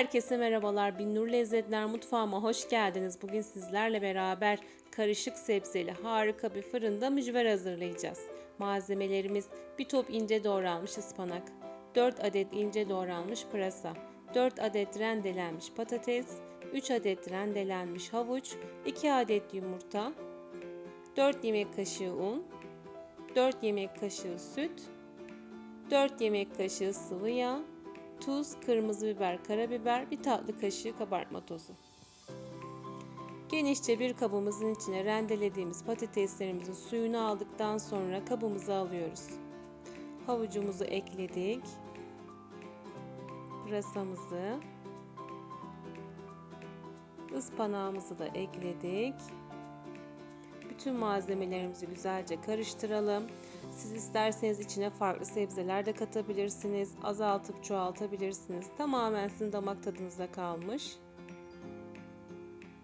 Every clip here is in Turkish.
Herkese merhabalar. Binnur Lezzetler Mutfağıma hoş geldiniz. Bugün sizlerle beraber karışık sebzeli harika bir fırında mücver hazırlayacağız. Malzemelerimiz bir top ince doğranmış ıspanak, 4 adet ince doğranmış pırasa, 4 adet rendelenmiş patates, 3 adet rendelenmiş havuç, 2 adet yumurta, 4 yemek kaşığı un, 4 yemek kaşığı süt, 4 yemek kaşığı sıvı yağ, tuz, kırmızı biber, karabiber, bir tatlı kaşığı kabartma tozu. Genişçe bir kabımızın içine rendelediğimiz patateslerimizin suyunu aldıktan sonra kabımıza alıyoruz. Havucumuzu ekledik. Pırasamızı, ıspanağımızı da ekledik. Bütün malzemelerimizi güzelce karıştıralım. Siz isterseniz içine farklı sebzeler de katabilirsiniz. Azaltıp çoğaltabilirsiniz. Tamamen sizin damak tadınıza kalmış.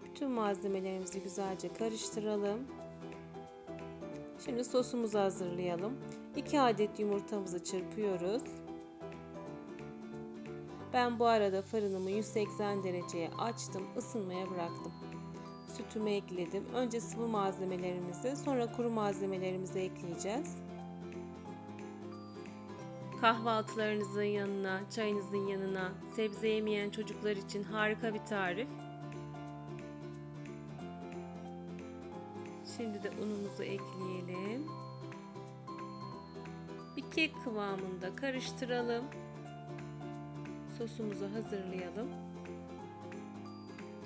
Bütün malzemelerimizi güzelce karıştıralım. Şimdi sosumuzu hazırlayalım. 2 adet yumurtamızı çırpıyoruz. Ben bu arada fırınımı 180 dereceye açtım, ısınmaya bıraktım sütümü ekledim. Önce sıvı malzemelerimizi, sonra kuru malzemelerimizi ekleyeceğiz. Kahvaltılarınızın yanına, çayınızın yanına, sebze yemeyen çocuklar için harika bir tarif. Şimdi de unumuzu ekleyelim. Bir kek kıvamında karıştıralım. Sosumuzu hazırlayalım.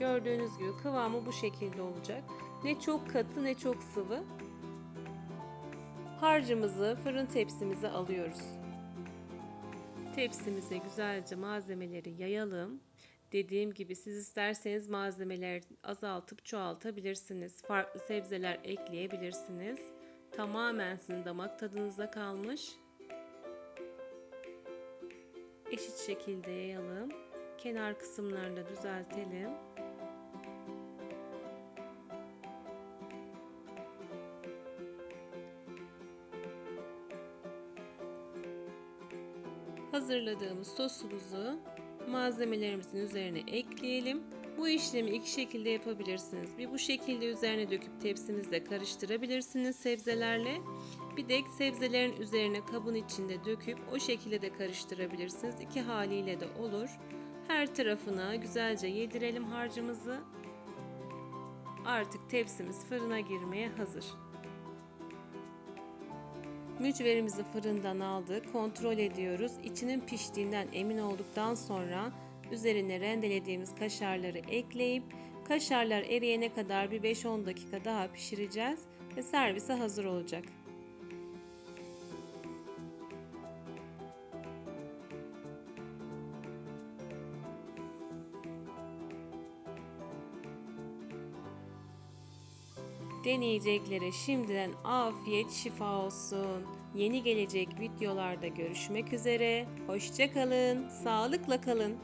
Gördüğünüz gibi kıvamı bu şekilde olacak. Ne çok katı ne çok sıvı. Harcımızı fırın tepsimize alıyoruz. Tepsimize güzelce malzemeleri yayalım. Dediğim gibi siz isterseniz malzemeleri azaltıp çoğaltabilirsiniz. Farklı sebzeler ekleyebilirsiniz. Tamamen sizin damak tadınıza kalmış. Eşit şekilde yayalım. Kenar kısımlarını düzeltelim. Hazırladığımız sosumuzu malzemelerimizin üzerine ekleyelim. Bu işlemi iki şekilde yapabilirsiniz. Bir bu şekilde üzerine döküp tepsimizde karıştırabilirsiniz sebzelerle. Bir de sebzelerin üzerine kabın içinde döküp o şekilde de karıştırabilirsiniz. İki haliyle de olur. Her tarafına güzelce yedirelim harcımızı. Artık tepsimiz fırına girmeye hazır. Mücverimizi fırından aldık. Kontrol ediyoruz. İçinin piştiğinden emin olduktan sonra üzerine rendelediğimiz kaşarları ekleyip kaşarlar eriyene kadar bir 5-10 dakika daha pişireceğiz ve servise hazır olacak. Deneyeceklere şimdiden afiyet şifa olsun. Yeni gelecek videolarda görüşmek üzere. Hoşçakalın, sağlıkla kalın.